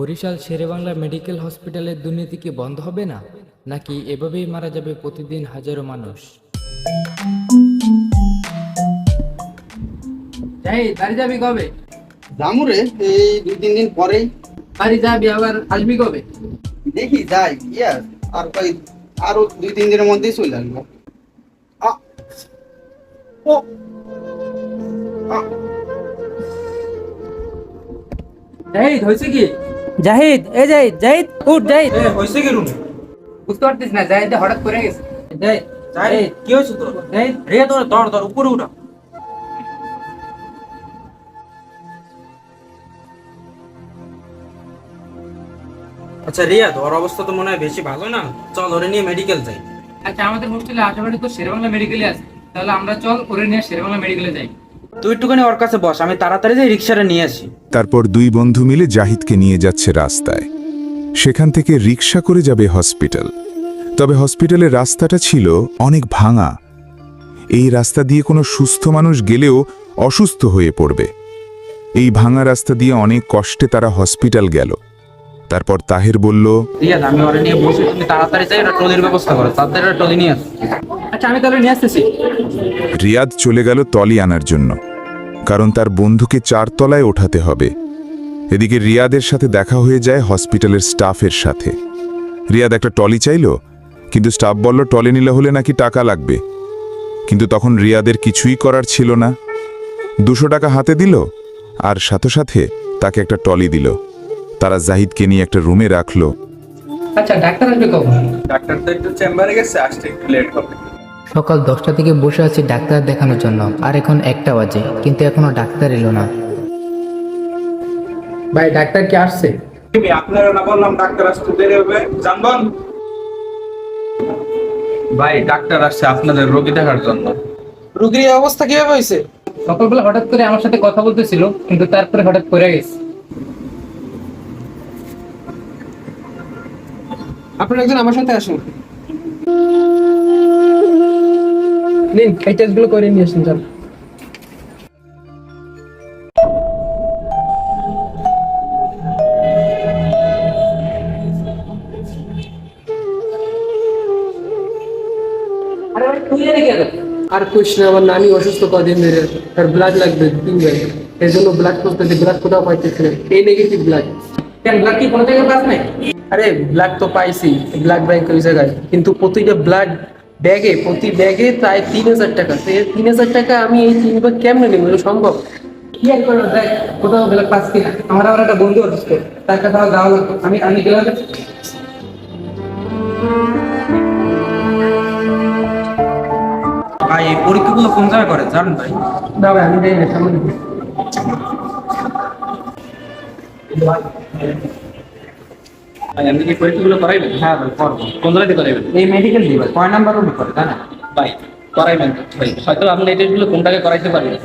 Barishal Sherebangla medical হসপিটালের দুর্নীতি কি বন্ধ হবে না? নাকি এভাবেই মারা যাবে প্রতিদিন হাজারো মানুষ? যাই বাড়ি যাবি কবে? জামুরে এই দুই তিন দিন পরেই। বাড়ি যাবি আবার আসবি কবে? দেখি যাই ইয়া আর কই আরও দুই তিন দিনের মধ্যেই চলে আসব। আ, ও, আ, হয়েছে কি? জাহিদ এ জাহিদ জাহিদ উঠ জাহিদ। হয়েছে কি রুমে? বুঝতে পারতিস না জাহিদ হঠাৎ করে গেছে। জাহিদ যাই কি হয়েছে তোর? জাহিদ। রে তোর ধর ধর উপরে উঠা। আচ্ছা রিয়া তোর অবস্থা তো মনে হয় বেশি ভালো না? চল ওরে নিয়ে মেডিকেল যাই। আচ্ছা আমাদের হোস্টেলে আশেপাশে তো শেরেবাংলা মেডিকেলে আছে। তাহলে আমরা চল ওরে নিয়ে শেরবাংলা মেডিকেলে যাই। তুই একটুখানি ওর কাছে বস, আমি তাড়াতাড়ি যাই রিক্সাটা নিয়ে আসি। তারপর দুই বন্ধু মিলে জাহিদকে নিয়ে যাচ্ছে রাস্তায়। সেখান থেকে রিক্সা করে যাবে হসপিটাল। তবে হসপিটালের রাস্তাটা ছিল অনেক ভাঙা। এই রাস্তা দিয়ে কোনো সুস্থ মানুষ গেলেও অসুস্থ হয়ে পড়বে। এই ভাঙা রাস্তা দিয়ে অনেক কষ্টে তারা হসপিটাল গেল। তারপর তাহের বলল রিয়া আমি ওরে নিয়ে বসে তুমি তাড়াতাড়ি যাই একটা ট্রলির ব্যবস্থা করো তাড়াতাড়ি একটা ট্রলি নিয়ে আস আচ্ছা আমি তাহলে নিয়ে আসতেছি। রিয়াদ চলে গেল টলি আনার জন্য কারণ তার বন্ধুকে চারতলায় ওঠাতে হবে। এদিকে রিয়াদের সাথে দেখা হয়ে যায় হসপিটালের স্টাফের সাথে। রিয়াদ একটা টলি চাইল কিন্তু স্টাফ বলল টলি নিলে হলে নাকি টাকা লাগবে। কিন্তু তখন রিয়াদের কিছুই করার ছিল না। দুশো টাকা হাতে দিল আর সাথে সাথে তাকে একটা টলি দিল। তারা জাহিদকে নিয়ে একটা রুমে রাখল। আচ্ছা ডাক্তার আসবে কখন? ডাক্তার তো একটু চেম্বারে গেছে আসতে একটু লেট হবে। সকাল দশটা থেকে বসে আছি ডাক্তার দেখানোর জন্য আর এখন একটা বাজে কিন্তু এখনও ডাক্তার এলো না। ভাই ডাক্তার কি আসছে? আমি আপনারা না বললাম ডাক্তার আসতে দেরি হবে। জানবন? ভাই ডাক্তার আসছে আপনাদের রোগী দেখার জন্য। রুগীর অবস্থা কীভাবে হয়েছে? সকালবেলা হঠাৎ করে আমার সাথে কথা বলতেছিল কিন্তু তারপরে হঠাৎ করে গেছে। আপনারা একজন আমার সাথে আসুন। নিন এই টেস্টগুলো করে নিয়ে আসুন চল আরে কোশ না আমার নানি অসুস্থ কদিন ধরে তার ব্লাড লাগবে তিন ব্যাগ এর জন্য ব্লাড করতে ব্লাড কোথাও পাইতেছি এই নেগেটিভ ব্লাড কেন ব্লাড কি কোনো জায়গায় পাস নাই? আরে ব্লাড তো পাইছি ব্লাড ব্যাংক ওই জায়গায়। কিন্তু প্রতিটা ব্লাড ব্যাগে প্রতি ব্যাগে প্রায় তিন হাজার টাকা। তো এই তিন হাজার টাকা আমি এই তিন ব্যাগ কেমনে নেব? এটা সম্ভব? কি আর করব দেখ কোথাও ব্লাড পাস কিনা। আমার আবার একটা বন্ধু তার লাগতো আমি আমি গেলাম। ভাই এই পরীক্ষাগুলো কোন জায়গায় করে? জানেন ভাই? না ভাই আমি যাই না সামনে আপনি কি পরীক্ষাগুলো করাইবেন? হ্যাঁ ভাই করব। কোন জায়গাতে করাইবেন? এই মেডিকেল দিবে কয় নাম্বার রুমে করে তাই না ভাই করাইবেন। ভাই হয়তো আপনি এই টেস্টগুলো কোন করাইতে পারবেন?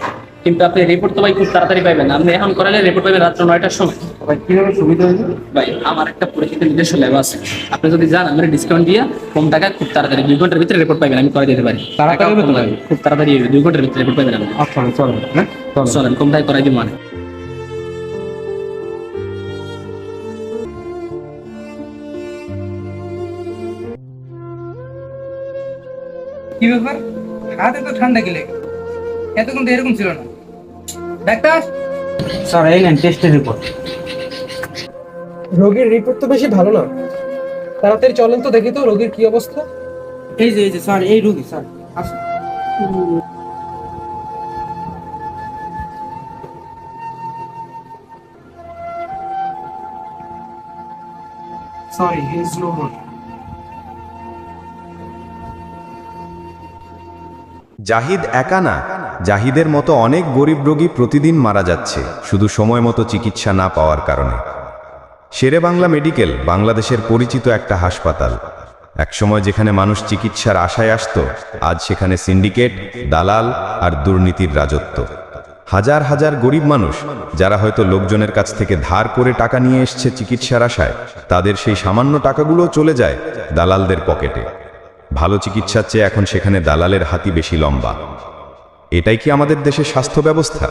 কিন্তু আপনি রিপোর্ট তো ভাই খুব তাড়াতাড়ি পাইবেন। আপনি এখন করালে রিপোর্ট পাবেন রাত্র নয়টার সময়। ভাই কীভাবে সুবিধা হয়েছে ভাই আমার একটা পরিচিত নিজস্ব ল্যাব আছে। আপনি যদি যান আমরা ডিসকাউন্ট দিয়ে কম টাকা খুব তাড়াতাড়ি দুই ঘণ্টার ভিতরে রিপোর্ট পাবেন আমি করে দিতে পারি। তাড়াতাড়ি খুব তাড়াতাড়ি দুই ঘণ্টার ভিতরে রিপোর্ট পাবেন আপনি। আচ্ছা চলেন কম টাকা করাই দিব মানে। কি ব্যাপার? হাতে তো ঠান্ডা গেলে এতক্ষণ তো এরকম ছিল না। ডাক্তার? স্যার এই নেন টেস্টের রিপোর্ট রোগীর রিপোর্ট তো বেশি ভালো না। তাড়াতাড়ি চলেন তো দেখি তো রোগীর কি অবস্থা। এই যে এই যে স্যার এই রুগী স্যার আসুন। Sorry he is no more Zahid একা না, জাহিদের মতো অনেক গরিব রোগী প্রতিদিন মারা যাচ্ছে, শুধু সময় মতো চিকিৎসা না পাওয়ার কারণে। শেরে বাংলা মেডিকেল, বাংলাদেশের পরিচিত একটা হাসপাতাল। একসময় যেখানে মানুষ চিকিৎসার আশায় আসত, আজ সেখানে সিন্ডিকেট, দালাল আর দুর্নীতির রাজত্ব। হাজার হাজার গরিব মানুষ, যারা হয়তো লোকজনের কাছ থেকে ধার করে টাকা নিয়ে এসছে চিকিৎসার আশায়, তাদের সেই সামান্য টাকাগুলো চলে যায় দালালদের পকেটে। ভালো চিকিৎসার চেয়ে এখন সেখানে দালালের হাতি বেশি লম্বা। এটাই কি আমাদের দেশের স্বাস্থ্য ব্যবস্থা?